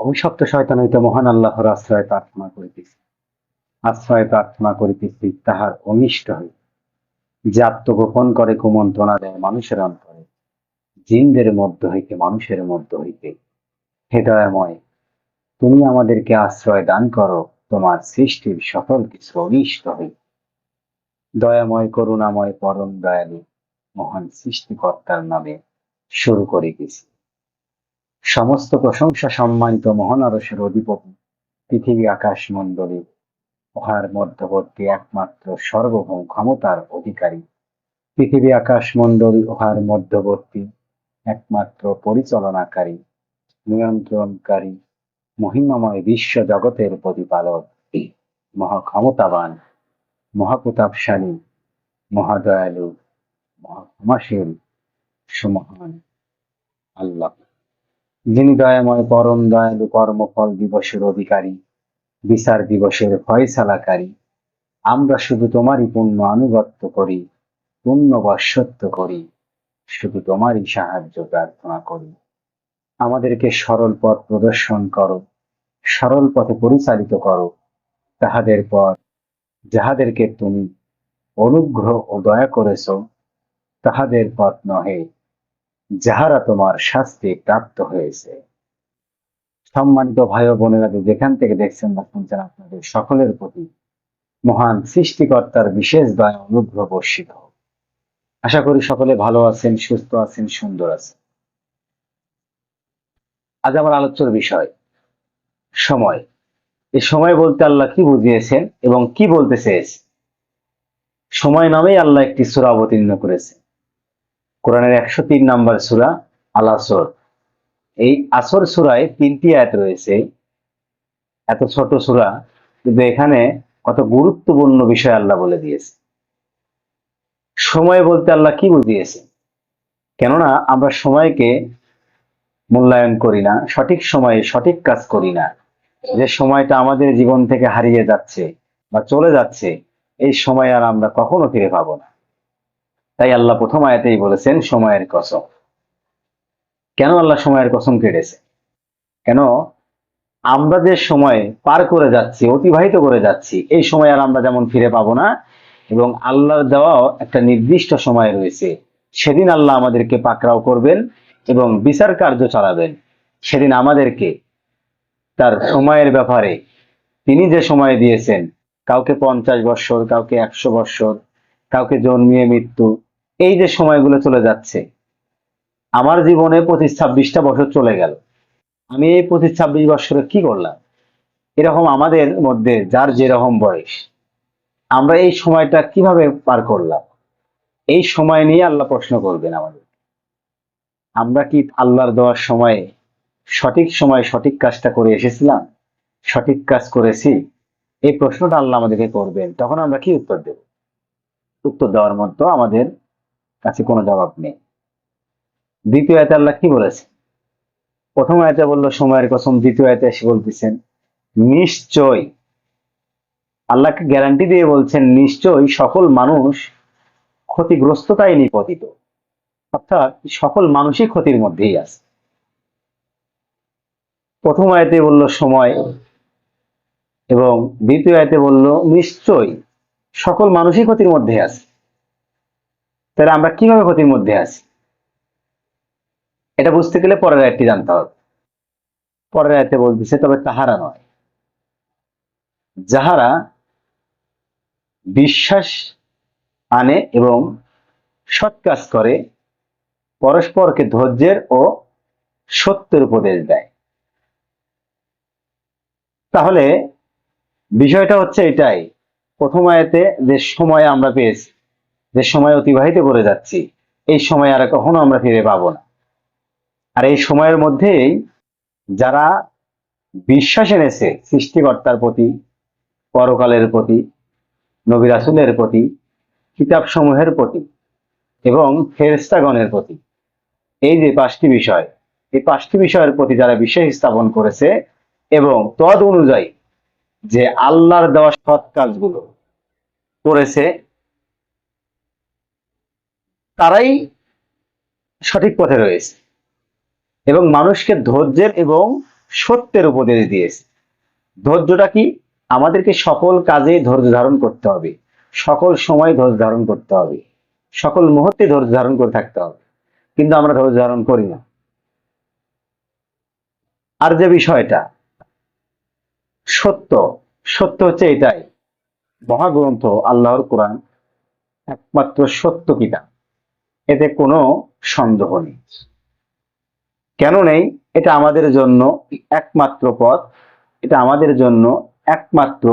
অভিশপ্ত শয়তান হইতে মহান আল্লাহর আশ্রয় প্রার্থনা করিতেছি। আশ্রয় প্রার্থনা করিতেছি তাহার অনিষ্ট হইতে। যে আত্মগোপন করে কুমন্ত্রণা দেয় মানুষের অন্তরে। জিনদের মধ্য হইতে মানুষের মধ্য হইতে। হেদয়াময়, তুমি আমাদেরকে আশ্রয় দান করো, তোমার সৃষ্টির সকল কিছু অনিষ্ট হইতে দয়াময়, করুণাময়, পরম দয়ালু, মহান সৃষ্টিকর্তার নামে শুরু করে গেছি সমস্ত প্রশংসা সম্মানিত মহান আরসের অধিপতি, পৃথিবী আকাশ মণ্ডলী, উহার মধ্যবর্তী একমাত্র সর্বভৌম ক্ষমতার অধিকারী। পৃথিবী আকাশ মণ্ডলী উহার মধ্যবর্তী একমাত্র পরিচালনাকারী, নিয়ন্ত্রণকারী, মহিমাময় বিশ্ব জগতের প্রতিপালক, মহাক্ষমতাবান, মহাপ্রতাপশালী, মহাদয়ালু, মহাক্ষমাশীল, সুমহান আল্লাহ। যিনি দয়াময় পরম দয়ালু কর্মফল দিবসের অধিকারী, বিচার দিবসের ফয়সালাকারী। আমরা শুধু তোমারই পুণ্য আনুগত্য করি, পুণ্য বর্ষত্ব করি, শুধু তোমারই সাহায্য প্রার্থনা করি। আমাদেরকে সরল পথ প্রদর্শন করো, সরল পথে পরিচালিত করো। তাহাদের পর যাহাদেরকে তুমি অনুগ্রহ ও দয়া করেছ, তাহাদের পথ নহে। যাহারা তোমার শাস্তি প্রাপ্ত হয়েছে। সম্মানিত ভাই বোনেরা যেখান থেকে দেখছেন বা শুনছেন, আপনাদের সকলের প্রতি মহান সৃষ্টিকর্তার বিশেষ দয়া অনুগ্রহ বর্ষিত আশা করি সকলে ভালো আছেন, সুস্থ আছেন, সুন্দর আছেন। আজ আমার আলোচ্যর বিষয়, সময়। এই সময় বলতে আল্লাহ কি বুঝিয়েছেন এবং কি বলতে চেয়েছে? সময় নামেই আল্লাহ একটি সুরা অবতীর্ণ করেছে কোরআনের একশো তিন নম্বর সুরা আল আসর এই আসর সুরায় তিনটি আয়াত রয়েছে। এত ছোট সুরা, কিন্তু এখানে কত গুরুত্বপূর্ণ বিষয় আল্লাহ বলে দিয়েছে। সময় বলতে আল্লাহ কি বুঝিয়েছে? কেননা আমরা সময়কে মূল্যায়ন করি না, সঠিক সময়ে সঠিক কাজ করি না। যে সময়টা আমাদের জীবন থেকে হারিয়ে যাচ্ছে বা চলে যাচ্ছে, এই সময় আর আমরা কখনো ফিরে পাবো না। তাই আল্লাহ প্রথম আয়াতেই বলেছেন, সময়ের কসম। কেন আল্লাহ সময়ের কসম কেটেছে? কেন? আমরা যে সময় পার করে যাচ্ছি, অতিবাহিত করে যাচ্ছি, এই সময় আর আমরা যেমন ফিরে পাবো না, এবং আল্লাহর দেওয়াও একটা নির্দিষ্ট সময় রয়েছে, সেদিন আল্লাহ আমাদেরকে পাকড়াও করবেন এবং বিচার কার্য চালাবেন। সেদিন আমাদেরকে তার সময়ের ব্যাপারে, তিনি যে সময় দিয়েছেন, কাউকে পঞ্চাশ বৎসর, কাউকে একশো বৎসর, কাউকে জন্মিয়ে মৃত্যু এই যে সময়গুলো চলে যাচ্ছে, আমার জীবনে পঁচিশ ছাব্বিশটা বছর চলে গেল। আমি এই পঁচিশ ছাব্বিশ বছরে কি করলাম? এরকম আমাদের মধ্যে যার যেরকম বয়স, আমরা এই সময়টা কীভাবে পার করলাম? এই সময় নিয়ে আল্লাহ প্রশ্ন করবেন আমাদের। আমরা কি আল্লাহর দেওয়ার সময়ে, সঠিক সময় সঠিক কাজটা করে এসেছিলাম? সঠিক কাজ করেছি? এই প্রশ্নটা আল্লাহ আমাদেরকে করবেন, তখন আমরা কি উত্তর দেব? উত্তর দেওয়ার মতো আমাদের কাছে কোনো জবাব নেই। দ্বিতীয় আয়তে আল্লাহ কি বলেছে? প্রথম আয়তে বলল, সময়ের কসম, দ্বিতীয় আয়তে এসে বলতেছেন, নিশ্চয়, আল্লাহকে গ্যারান্টি দিয়ে বলছেন নিশ্চয়ই সকল মানুষ ক্ষতিগ্রস্ততায় নিপতিত। অর্থাৎ সকল মানুষই ক্ষতির মধ্যেই আছে। প্রথম আয়তে বলল, সময়, এবং দ্বিতীয় আয়তে বলল নিশ্চয়ই সকল মানুষই ক্ষতির মধ্যে আছে। তাহলে আমরা কীভাবে ক্ষতির মধ্যে আছি? এটা বুঝতে গেলে পরের আয়টি জানতে হবে। পরের আয়তে বলতেছে তবে তাহারা নয়। যাহারা বিশ্বাস আনে এবং সৎ কাজ করে, পরস্পরকে ধৈর্যের ও সত্যের উপদেশ দেয়। তাহলে বিষয়টা হচ্ছে এটাই। প্রথম আয়াতে যে সময় আমরা পেয়েছি যে সময় অতিবাহিত করে যাচ্ছি, এই সময় আর কখনো আমরা ফিরে পাবো না। আর এই সময়ের মধ্যেই যারা বিশ্বাস এনেছে সৃষ্টিকর্তার প্রতি, পরকালের প্রতি, নবী রাসুলের প্রতি কিতাব সমূহের প্রতি এবং ফেরেস্তাগণের প্রতি, এই যে পাঁচটি বিষয়, এই পাঁচটি বিষয়ের প্রতি যারা বিশ্বাস স্থাপন করেছে এবং তদ অনুযায়ী যে আল্লাহর দেওয়া সৎ কাজগুলো করেছে তারাই সঠিক পথে রয়েছে এবং মানুষকে ধৈর্যের এবং সত্যের উপদেশ দিয়েছে। ধৈর্যটা কি? আমাদেরকে সকল কাজে ধৈর্য ধারণ করতে হবে। সকল সময় ধৈর্য ধারণ করতে হবে। সকল মুহূর্তে ধৈর্য ধারণ করে থাকতে হবে। কিন্তু আমরা ধৈর্য ধারণ করি না। আর যে বিষয়টা, সত্য সত্য হচ্ছে এটাই। মহাগ্রন্থ, আল্লাহর কোরআন, একমাত্র সত্য কিতাব। এতে কোনো সন্দেহ নেই। কেন নেই? এটা আমাদের জন্য একমাত্র পথ। এটা আমাদের জন্য একমাত্র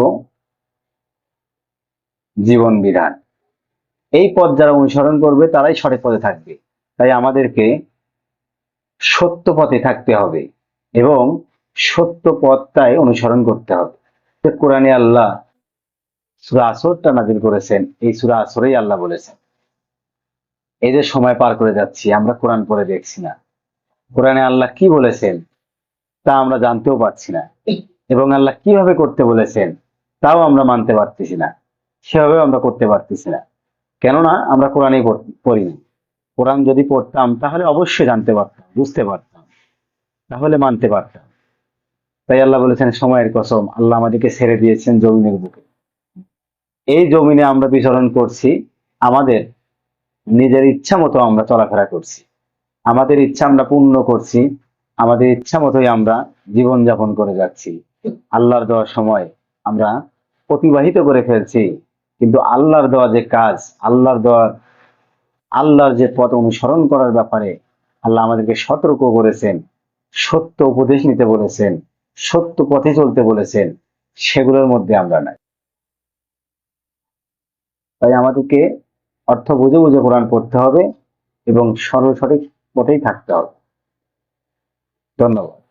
জীবন বিধান। এই পথ যারা অনুসরণ করবে, তারাই সঠিক পথে থাকবে। তাই আমাদেরকে সত্য পথে থাকতে হবে এবং সত্য পথটাই অনুসরণ করতে হবে। কোরআনে আল্লাহ সুরা আসরটা নাজিল করেছেন, এই সুরা আসরেই আল্লাহ বলেছেন যে সময় পার করে যাচ্ছি, আমরা কোরআন পড়ে দেখছি না। কোরআনে আল্লাহ কি বলেছেন তা আমরা জানতেও পারছি না। এবং আল্লাহ কীভাবে করতে বলেছেন তাও আমরা মানতে পারতেছি না। সেভাবেও আমরা করতে পারতেছি না। কেননা আমরা কোরআনই পড়- পড়িনি কোরআন যদি পড়তাম তাহলে অবশ্যই জানতে পারতাম, বুঝতে পারতাম। তাহলে মানতে পারতাম। তাই আল্লাহ বলেছেন, সময়ের কসম, আল্লাহ আমাদেরকে ছেড়ে দিয়েছেন জমিনের বুকে। এই জমিনে আমরা বিচরণ করছি আমাদের নিজের ইচ্ছা মতো আমরা চলাফেরা করছি। আমাদের ইচ্ছা আমরা পূর্ণ করছি, আমাদের ইচ্ছা মতোই আমরা জীবন যাপন করে যাচ্ছি। আল্লাহর দেওয়ার সময় আমরা অতিবাহিত করে ফেলছি, কিন্তু আল্লাহর দেওয়া যে কাজ, আল্লাহর দেওয়ার আল্লাহর যে পথ অনুসরণ করার ব্যাপারে আল্লাহ আমাদেরকে সতর্ক করেছেন, সত্য উপদেশ নিতে বলেছেন, সত্য পথে চলতে বলেছেন, সেগুলোর মধ্যে আমরা নাই। তাই আমাদেরকে অর্থ বুঝে বুঝে কোরআন পড়তে হবে এবং সর্বসঠিক পথেই থাকতে হবে। ধন্যবাদ।